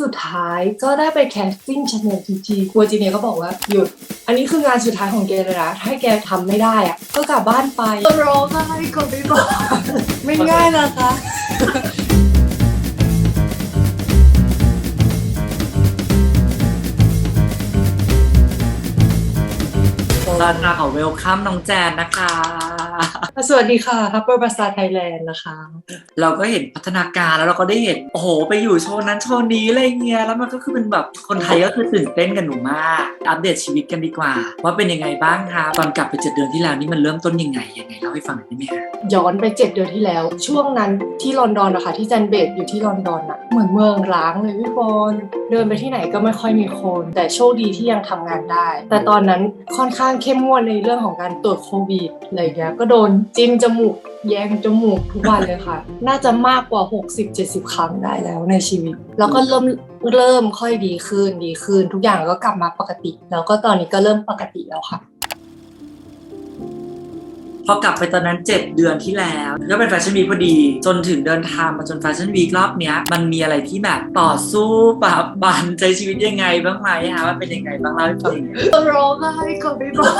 สุดท้ายก็ได้ไปแคสติ้งชาแนลจีจีกลัวจีเนียก็บอกว่าหยุด อันนี้คืองานสุดท้ายของแกเลยนะถ้าแกทำไม่ได้อะก็กลับบ้านไปร้องไห้ก็ไม่บอกไม่ง่ายนะคะตอนมาของเวลคัมน้องแจนนะคะ สวัสดีค่ะฮับเปอร์บาสตาไทยแลนด์นะคะ เราก็เห็นพัฒนาการแล้วเราก็ได้เห็น โอ้โห ไปอยู่โชว์นั้นโชว์นี้อะไรเงี้ยแล้วมันก็คือเป็นแบบคนไทยก็คือตื่นเต้นกันหนูมาก อัปเดตชีวิตกันดีกว่า ว่าเป็นยังไงบ้างคะตอนกลับไปเจ็ดเดือนที่แล้วนี่มันเริ่มต้นยังไงยังไงเล่าให้ฟังหน่อยได้ไหมคะย้อนไปเจ็ดเดือนที่แล้ว ช่วงนั้นที่ลอนดอนนะคะที่จันเบตอยู่ที่ลอนดอนอะเหมือนเมืองร้างเลยพี่บอลเดินไปที่ไหนก็ไม่ค่อยมีคน แต่โชคดีที่ยังทำงานได้ แต่ตอนนั้นค่อนข้างเข้มงวดในเรื่องของการตรวจโควิดอะไรอย่างเงี้ยก็โดนจิ้มจมูก แยงจมูกทุกวันเลยค่ะ น่าจะมากกว่า 60-70 ครั้งได้แล้วในชีวิต แล้วก็เริ่มเริ่มค่อยดีขึ้นดีขึ้น ทุกอย่างก็กลับมาปกติ แล้วก็ตอนนี้ก็เริ่มปกติแล้วค่ะ พอกลับไปตอนนั้น 7 เดือนที่แล้วก็เป็นแฟชั่นวีคพอดี จนถึงเดินทางมาจนแฟชั่นวีครอบเนี้ย มันมีอะไรที่แบบต่อสู้ปราบบันใจชีวิตยังไงบ้างไหมคะว่าเป็นยังไงบ้างเล่าให้ฟังหน่อย ร้องไห้ก็ไม่บอก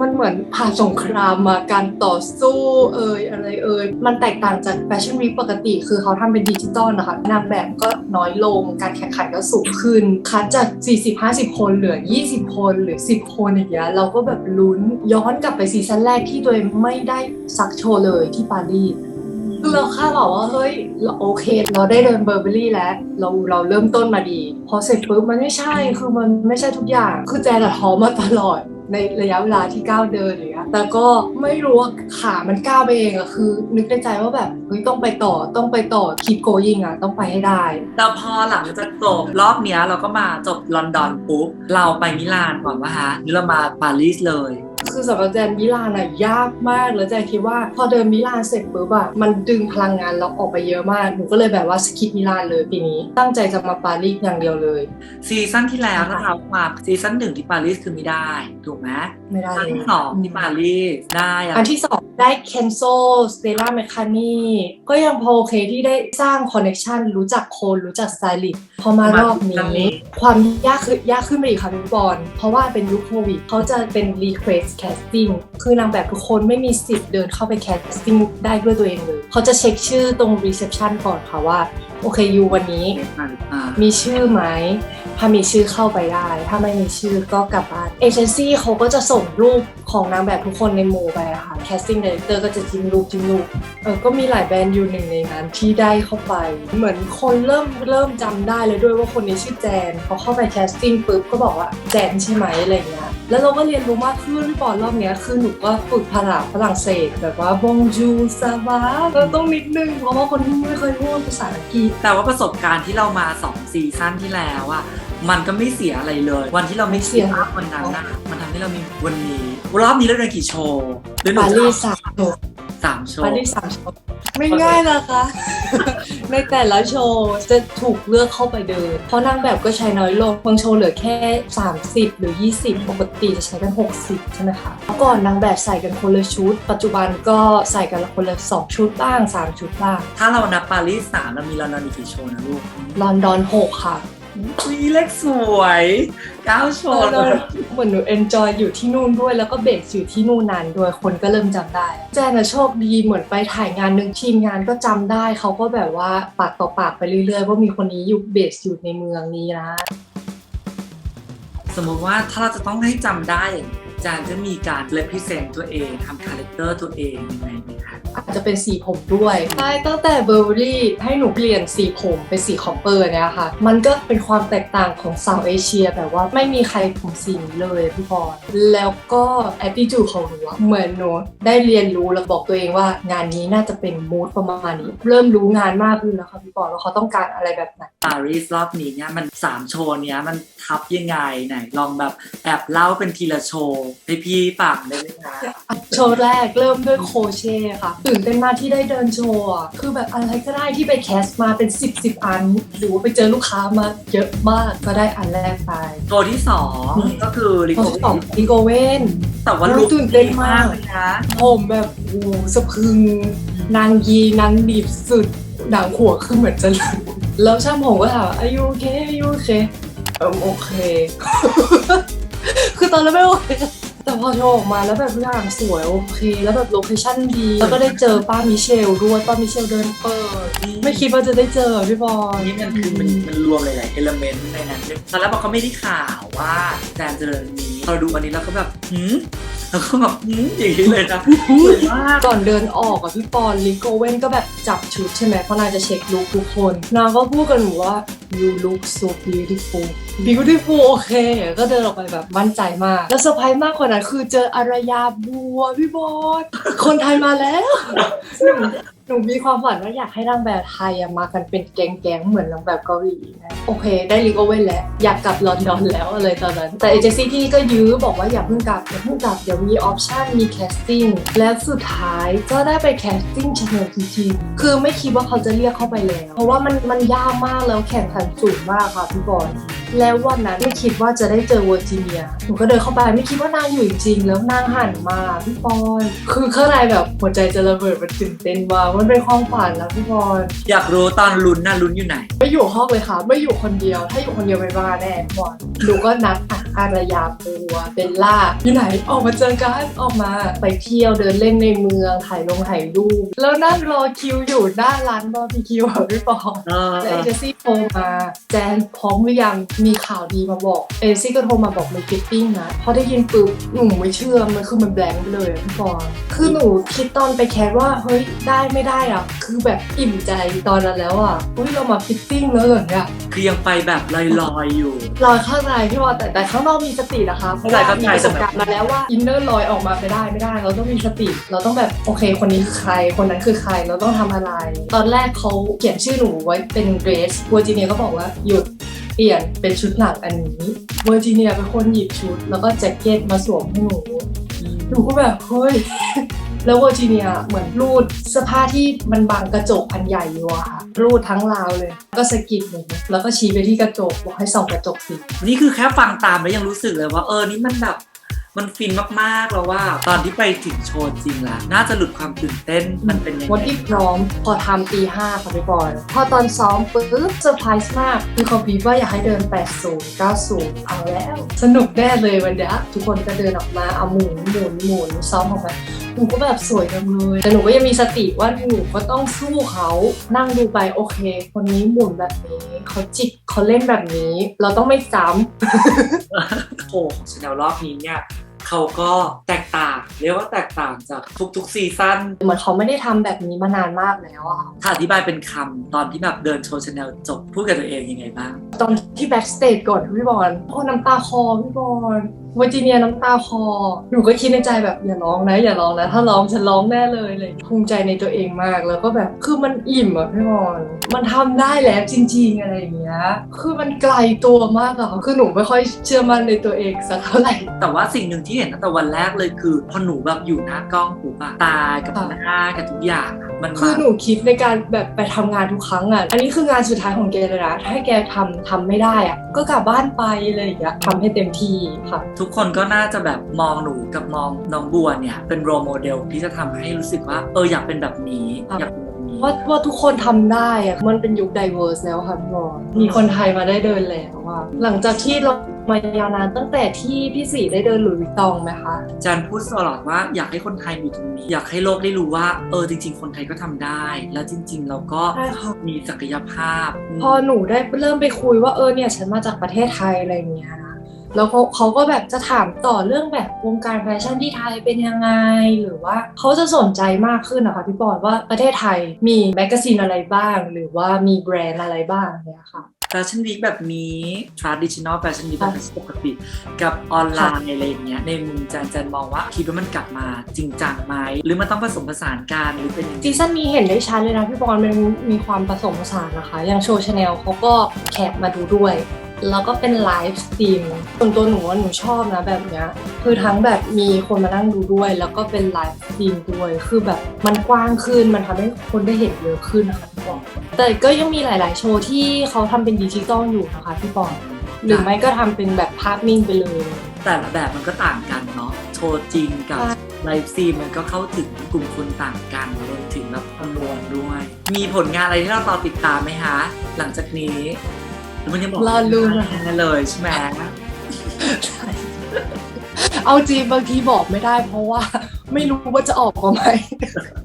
มันเหมือนผ่านสงครามมาการต่อสู้เอ่ยอะไรเอ่ยมันแตกต่างจากแฟชั่นวีคปกติ คือเขาทำเป็นดิจิตอลนะคะนางแบบก็น้อยลงการแข่งขันก็สูงขึ้นคัดจาก 40-50 คนเหลือ 20 คนหรือ 10 คนอย่างเงี้ยเราก็แบบลุ้นย้อนกลับไปซีซั่นแรกที่ตัวเองไม่ได้สักโชว์เลยที่ปารีสคือเราคาดหวังว่าเฮ้ยเราโอเค เราได้เดินเบอร์เบอรี่แล้ว เราเราเริ่มต้นมาดี พอเสร็จปุ๊บมันไม่ใช่คือมันไม่ใช่ทุกอย่าง คือแจนอะท้อมาตลอด ในระยะเวลาที่ก้าวเดินอย่างเงี้ยแต่ก็ไม่รู้ว่าขามันก้าวไปเองอะคือ นึกในใจว่าแบบเฮ้ยต้องไปต่อต้องไปต่อคีโกยิงอะต้องไปให้ได้ แต่พอหลังจากจบรอบเนี้ยเราก็มาจบลอนดอนปุ๊บเราไปมิลานก่อนว่าฮะนี่เรามาปารีสเลย คือสำหรับแจนมิลานอะยากมาก แล้วแจนคิดว่าพอเดินมิลานเสร็จปุ๊บอะมันดึงพลังงานเราออกไปเยอะมาก หนูก็เลยแบบว่าสคิปมิลานเลยปีนี้ ตั้งใจจะมาปารีสอย่างเดียวเลย ซีซั่นที่แล้วถ้าเรามาซีซั่นหนึ่งที่ปารีสคือไม่ได้ ถูกไหมไม่ได้ครั้งเลยที่สองที่ปารีสได้อะอันที่สองได้เคนโซสเตล่าแมคคานีก็ยังพอโอเคที่ได้สร้างคอนเน t ชันรู้จักคนรู้จักสไตลิสต์พอมารอบนี้ ความยากคือยากขึ้นไปอีกค่ะพี่บอลเพราะว่าเป็นยุคโควิดเขาจะเป็น request casting คือนางแบบทุกคนไม่มีสิทธิ์เดินเข้าไป casting ได้ด้วยตัวเองเลยเขาจะเช็คชื่อตรง reception ก่อนค่ะว่า โอเคยูวันนี้อ่ามีชื่อไหม ถ้ามีชื่อเข้าไปได้ ถ้าไม่มีชื่อก็กลับบ้านเอเจนซี่เขาก็จะส่งรูปของนางแบบทุกคนในหมู่ไปอะค่ะ casting director ก็จะจิ้มรูปจิ้มรูปเออก็มีหลายแบรนด์อยู่หนึ่งในนั้นที่ได้เข้าไป เหมือนคนเริ่มเริ่มจำได้เลยด้วยว่าคนนี้ชื่อแจนพอเข้าไป casting ปุ๊บก็บอกว่าแจนใช่ไหมอะไรเงี้ยแล้วเราก็เรียนรู้มากขึ้นพี่ปอนรอบเนี้ยคือหนูก็ฝึกภาษาฝรั่งเศสแบบว่า bonjour ça va เราต้องนิดนึงเพราะว่าคนที่ไม่เคยพูดภาษาอังกฤษแต่ว่าประสบการณ์ที่เรามาสองซีซั่นที่แล้วอะมันก็ไม่เสียอะไรเลย วันที่เราไม่เสียภาพวันนั้นนะมันทำให้เรามีวันนี้รอบนี้เราเดินกี่โชว์เดินหนูปารีสสามโชว์สามโชว์ปารีสสามโชว์ ไม่ง่ายนะคะ ในแต่ละโชว์จะถูกเลือกเข้าไปเดิน เพราะนางแบบก็ใช้น้อยลงบางโชว์เหลือแค่ 30 หรือ 20 ปกติจะใช้กัน 60 ใช่ไหมคะเมื่อก่อนนางแบบใส่กันคนละชุด ปัจจุบันก็ใส่กันคนละ 2 ชุดบ้าง 3 ชุดบ้าง ถ้าเรานับปารีสสามเรามีลอนดอนอีกกี่โชว์นะลูกลอนดอน 6 ค่ะ อุ้ยเลขสวยเก้าโชว์เลยเหมือนหนูเอนจอยอยู่ที่นู่นด้วยแล้วก็เบสอยู่ที่นู่นนานด้วยคนก็เริ่มจำได้ แจนอะโชคดีเหมือนไปถ่ายงานหนึ่งทีมงานก็จำได้เขาก็แบบว่าปากต่อปากไปเรื่อยๆว่ามีคนนี้อยู่เบสอยู่ในเมืองนี้นะสมมุติว่าถ้าเราจะต้องให้จำได้อย่างนี้อาจารย์จะมีการ represent ตัวเองทำคาแรคเตอร์ตัวเองยังไงไหมคะอา จจะเป็นสีผมด้วยใช่ตั้งแต่เบอร์รี่ให้หนูเปลี่ยนสีผมเป็นสีคอปเปอร์เนี่ยค่ะ มันก็เป็นความแตกต่างของสาวเอเชียแบบว่าไม่มีใครผมสีนี้เลยพี่พรแล้วก็ attitude ของหนูอะเหมือนหนูได้เรียนรู้แล้วบอกตัวเองว่างานนี้น่าจะเป็นมูดประมาณนี้ เริ่มรู้งานมากขึ้นแล้วค่ะพี่ปอว่าเขาต้องการอะไรแบบไหนปารีสรอบนี้เนี่ยมันสามโชว์เนี้ยมันทับยังไงไหนลองแบบแอบเล่าเป็นทีละโชว์ให้พี่ฟังได้ไหมคะโชว์แรกเริ่มด้วยโคเช่ค่ะตื่นเต้นมากที่ได้เดินโชว์อะคือแบบอะไรก็ได้ที่ไปแคสมาเป็น 10บสอัน หรือว่าไปเจอลูกค้ามาเยอะมากก็ได้อันแรกไปโชว์ที่สองก็คือริโชโกว์ที่สองดิโกเวนแต่ว่าโอ้ยลุคตื่นเต้นมากเลยนะผมแบบโอ้โหสะพรึง นางยีนางดีบสุดหนังหัวคือเหมือนจะหลุดแล้วช่างผมก็ถามอายุโอเคอายุโอเคเออโอเค คือตอนแรกไม่โอเค แต่พอโชว์ออกมาแล้วแบบทุกอย่างสวยโอเค แล้วแบบโลเคชั่นดี แล้วก็ได้เจอป้ามิเชลด้วยป้ามิเชลเดินเปิดไม่คิดว่าจะได้เจอพี่บอล นี่มันคือมันมันรวมหลายๆเอลเมนต์ในนั้นด้วยตอนแรกบอกเขาไม่ได้ข่าวว่าแจนเจริญมี เราดูอันนี้แล้วก็แบบหืมแล้วก็แบบหืมอย่างนี้เลยนะสวยมากก่อนเดินออกอะพี่ปอนลิโกเว่นก็แบบจับชุดใช่ไหมเพราะนางจะเช็คลุคทุกคนนางก็พูดกับหนูว่า you look so beautiful beautiful โอเค ก็เดินออกไปแบบมั่นใจมาก แล้วเซอร์ไพรส์มากกว่านั้นคือเจออารยาบัวพี่บอลคนไทยมาแล้ว หนูมีความฝันว่าอยากให้นางแบบไทยอะมากันเป็นแก๊งๆเหมือนนางแบบเกาหลีนะโอเค ได้ลิโกเว่นแล้ว อยากกลับลอนดอนแล้วอะไรตอนนั้น แต่เอเจนซี่ที่นี่ก็ยื้อบอกว่าอย่าเพิ่งกลับอย่าเพิ่งกลับเดี๋ยวมีออปชั่นมีแคสติ้งและสุดท้ายก็ได้ไปแคสติ้งชาแนลจริงๆคือไม่คิดว่าเขาจะเรียกเข้าไปแล้ว เพราะว่ามันมันยากมากแล้วแข่งขันสูงมากค่ะพี่บอล แล้ววันนั้นไม่คิดว่าจะได้เจอเวอร์จิเนีย หนูก็เดินเข้าไปไม่คิดว่านางอยู่จริงๆแล้วนางหันมาพี่ปอน คือข้างในแบบหัวใจจะระเบิดมันตื่นเต้นว่ากมันเป็นความฝันแล้วพี่ปอนอยากรู้ตอนลุ้นน่ะลุ้นอยู่ไหน ไม่อยู่ห้องเลยค่ะ ไม่อยู่คนเดียว ถ้าอยู่คนเดียวไม่บ้าแน่พี่ปอนหนูก็นัดอะ อารยาปัวเบลล่าอยู่ไหนออกมาเจอกันออกมาไปเที่ยวเดินเล่นในเมืองถ่ายลงถ่ายรูปแล้วนั่งรอคิวอยู่หน้าร้านบาร์บีคิวค่ะพี่ปอนเออแล้วเอเจนซี่โทรมาแจนพร้อมหรือยังมีข่าวดีมาบอกเอเจนซี่ก็โทรมาบอกมีฟิตติ้งนะพอได้ยินปุ๊บหนูไม่เชื่อมันคือมันแบงค์ไปเลยอะพี่ปอนคือหนูคิดตอนไปแคสว่าเฮ้ยได้ไม่ได้อะคือแบบอิ่มใจตอนนั้นแล้วอะเฮ้ยเรามาฟิตติ้งแล้วเหรอเนี่ยคือยังไปแบบลอยๆอยู่ลอยข้างในพี่ปอนแต่แต่ข้างนอกมีสตินะคะเพราะว่าเข้าใจมีประสบการณ์มาแล้วว่าอินเนอร์ลอยออกมาไม่ได้ไม่ได้ เราต้องมีสติ เราต้องแบบโอเค คนนี้คือใคร คนนั้นคือใคร เราต้องทำอะไร ตอนแรกเขาเขียนชื่อหนูไว้เป็นเกรซเวอร์จิเนียก็บอกว่าหยุดเปลี่ยนเป็นชุดหลังอันนี้เวอร์จิเนียเป็นคนหยิบชุด แล้วก็แจ็คเก็ตมาสวมให้หนูหนูก็แบบเฮ้ย แล้วเวอร์จิเนียเหมือนรูดเสื้อผ้าที่มันบังกระจกอันใหญ่อยู่อะค่ะรูดทั้งราวเลย ก็สะกิดหนูแล้วก็ชี้ไปที่กระจกบอกให้ส่องกระจกสินี่คือแค่ฟังตามแล้วยังรู้สึกเลยว่าเออนี่มันแบบ มันฟินมากๆแล้วว่า ตอนที่ไปถึงโชว์จริงละน่าจะหลุดความตื่นเต้นมันเป็นยังวันไงที่พร้อมพอทำตีห้าค่ะพี่บอลพอตอนซ้อมปุ๊บเซอร์ไพรส์มากคือเขาบีบว่าอยากให้เดิน 80 90 เอาแล้ว สนุกแน่เลยวันเนี้ยทุกคนก็เดินออกมาเอาหมุนหมุนหมุนซ้อมออกมาหนูก็แบบสวยจังเลยแต่หนูก็ยังมีสติว่าหนูก็ต้องสู้เขานั่งดูไปโอเค คนนี้หมุนแบบนี้เขาจิกเขาเล่นแบบนี้ เราต้องไม่ซ้ำโชว์ของชาแนลรอบนี้เนี่ย เขาก็แตกต่าง เรียกว่าแตกต่างจากทุกๆซีซั่นเหมือนเขาไม่ได้ทำแบบนี้มานานมากแล้วอะถ้าอธิบายเป็นคำตอนที่แบบเดินโชว์ชาแนลจบพูดกับตัวเองยังไงบ้าง ตอนที่แบ็กสเตจก่อนพี่บอลโอ้น้ำตาคอพี่บอล เวอร์จิเนียน้ำตาคอ หนูก็คิดในใจแบบอย่าร้องนะ อย่าร้องนะ ถ้าร้องฉันร้องแน่เลยเลยภูมิใจในตัวเองมากแล้วก็แบบคือมันอิ่มอะพี่บอลมันทำได้แล้วจริง ๆ อะไรอย่างเงี้ยคือมันไกลตัวมากอะคือหนูไม่ค่อยเชื่อมั่นในตัวเองสักเท่าไหร่แต่ว่าสิ่งหนึ่งที่เห็นตั้งแต่วันแรกเลยคือพอหนูแบบอยู่หน้ากล้องปุ๊บอะตากับหน้ากับทุกอย่างอะ มันคือมาหนูคิดในการแบบไปทำงานทุกครั้งอะ อันนี้คืองานสุดท้ายของแกเลยนะถ้าให้แกทำทำไม่ได้อะก็กลับบ้านไปอะไรอย่างเงี้ยทำให้เต็มที่ค่ะทุกคนก็น่าจะแบบมองหนูกับมองน้องบัวเนี่ยเป็นโรโมเดลที่จะทำให้รู้สึกว่าเอออยากเป็นแบบนี้ครับอยากเป็นแบบนี้ว่าว่าทุกคนทำได้อะมันเป็นยุค diverse แล้วค่ะพี่บอลมีคนไทยมาได้เดินแล้วอะหลังจากที่เรา มายาวนานตั้งแต่ที่พี่สีได้เดินหลุยส์วิตตองไหมคะอาจารย์พูดตลอดว่าอยากให้คนไทยอยู่ตรงนี้ อยากให้โลกได้รู้ว่า เออจริง ๆ คนไทยก็ทำได้ แล้วจริง ๆ เราก็ใช่ค่ะมีศักยภาพ พอหนูได้เริ่มไปคุยว่าเออเนี่ยฉันมาจากประเทศไทยอะไรอย่างเงี้ยนะแล้วเขาเขาก็แบบจะถามต่อเรื่องแบบวงการแฟชั่นที่ไทยเป็นยังไง หรือว่าเขาจะสนใจมากขึ้นนะคะพี่ปอนว่าประเทศไทยมีแมกกาซีนอะไรบ้าง หรือว่ามีแบรนด์อะไรบ้างเนี่ยค่ะ แฟชั่นวีคแบบนี้ traditional fashion week แบค่ะบปกติกับออนไลน์อะไรอย่างเงี้ยในมุมจันจันมองว่าคิดว่ามันกลับมาจริงจังไหมหรือมันต้องผสมผสานกันหรือเป็นยังไงซีซั่นนี้เห็นได้ชัดเลยนะพี่บอลมันมีความผสมผสานนะคะ อย่างโชว์ชาแนลเขาก็แขกมาดูด้วย แล้วก็เป็นไลฟ์สตรีมส่วนตัวหนูว่าหนูชอบนะแบบเนี้ยคือทั้งแบบมีคนมานั่งดูด้วย แล้วก็เป็นไลฟ์สตรีมด้วย คือแบบมันกว้างขึ้นมันทำให้คนได้เห็นเยอะขึ้นนะคะพี่บอลแต่ก็ยังมีหลาย ๆ โชว์ที่เขาทำเป็นดิจิตอลอยู่นะคะพี่บอลหรือไม่ก็ทำเป็นแบบภาพนิ่งไปเลย แต่ละแบบมันก็ต่างกันเนาะโชโชว์จริงกับใช่ไลฟ์ซีนมันก็เข้าถึงกลุ่มคนต่างกันรวมถึงแบบจำนวนด้วย มีผลงานอะไรที่เรารอติดตามไหมคะ หลังจากนี้หรือ มันยังบอกรอลุ้น ไม่ได้เลยใช่ไหมเอาจริงบางทีบอกไม่ได้เพราะว่า ไม่รู้ว่าจะออกมาไหม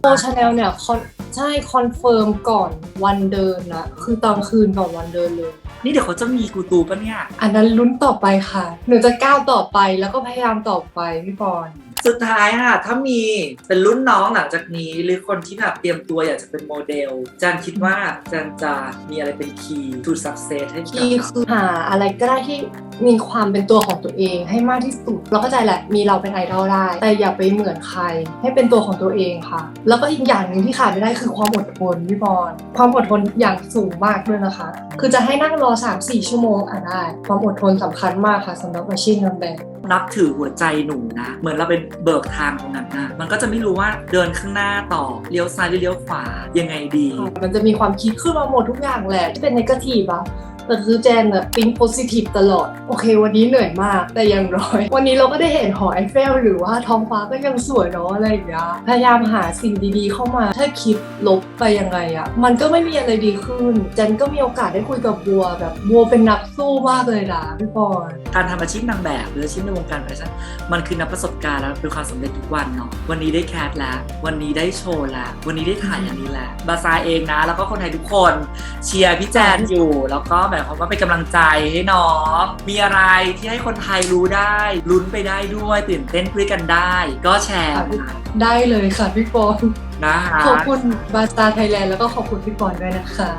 โอชาแนลเนี่ยคอนใช่คอนเฟิร์มก่อนวันเดินนะคือตอนคืนก่อนวันเดินเลย นี่เดี๋ยวเขาจะมีกูตูปะเนี่ย อันนั้นลุ้นต่อไปค่ะ หนูจะก้าวต่อไปแล้วก็พยายามต่อไปพี่ปอน สุดท้ายค่ะ ถ้ามีเป็นรุ่นน้องหลังจากนี้ หรือคนที่แบบเตรียมตัวอยากจะเป็นโมเดล จันคิดว่าจันจะมีอะไรเป็นคีย์ to success ให้กับ คือหาอะไรก็ได้ที่มีความเป็นตัวของตัวเองให้มากที่สุด เราเข้าใจแหละมีเราเป็นไอดอลได้ แต่อย่าไปเหมือนใคร ให้เป็นตัวของตัวเองค่ะ แล้วก็อีกอย่างหนึ่งที่ขาดไม่ได้คือความอดทนพี่บอลความอดทนอย่างสูงมากด้วยนะคะ คือจะให้นั่งรอ 3-4 ชั่วโมงอะได้ ความอดทนสำคัญมากค่ะสำหรับอาชีพนางแบบนับถือหัวใจหนูนะ เหมือนเราเป็นเบิกทางตรงนั้นนะมันก็จะไม่รู้ว่าเดินข้างหน้าต่อเลี้ยวซ้ายหรือเลี้ยวขวายังไงดี มันจะมีความคิดขึ้นมาหมดทุกอย่างแหละที่เป็นนกาทีฟอะ แต่คือแจนอะปิ๊งโพซิทีฟตลอด โอเค วันนี้เหนื่อยมาก แต่ยังร้อย วันนี้เราก็ได้เห็นหอไอเฟลหรือว่าท้องฟ้าก็ยังสวยเนาะอะไรอย่างเงี้ยพยายามหาสิ่งดีๆเข้ามา ถ้าคิดลบไปยังไงอะมันก็ไม่มีอะไรดีขึ้น แจนก็มีโอกาสได้คุยกับบัว แบบบัวเป็นนักสู้มากเลยนะพี่ปอนการทำอาชีพนางแบบหรืออาชีพในวงการแฟชั่นมันคือนับประสบการณ์แล้วเป็นความสำเร็จทุกวันเนาะวันนี้ได้แคสแล้ววันนี้ได้โชว์แล้ววันนี้ได้ถ่ายอันนี้แล้วบาซาเองนะ แล้วก็คนไทยทุกคนเชียร์พี่แจนอยู่แล้วก็หมายความว่าเป็นกำลังใจให้น้องมีอะไรที่ให้คนไทยรู้ได้ลุ้นไปได้ด้วยตื่นเต้นด้วยกันได้ ก็แชร์มาได้เลยค่ะพี่ปอนนะคะ ขอบคุณบาสตาไทยแลนด์แล้วก็ขอบคุณพี่ปอนด้วยนะคะ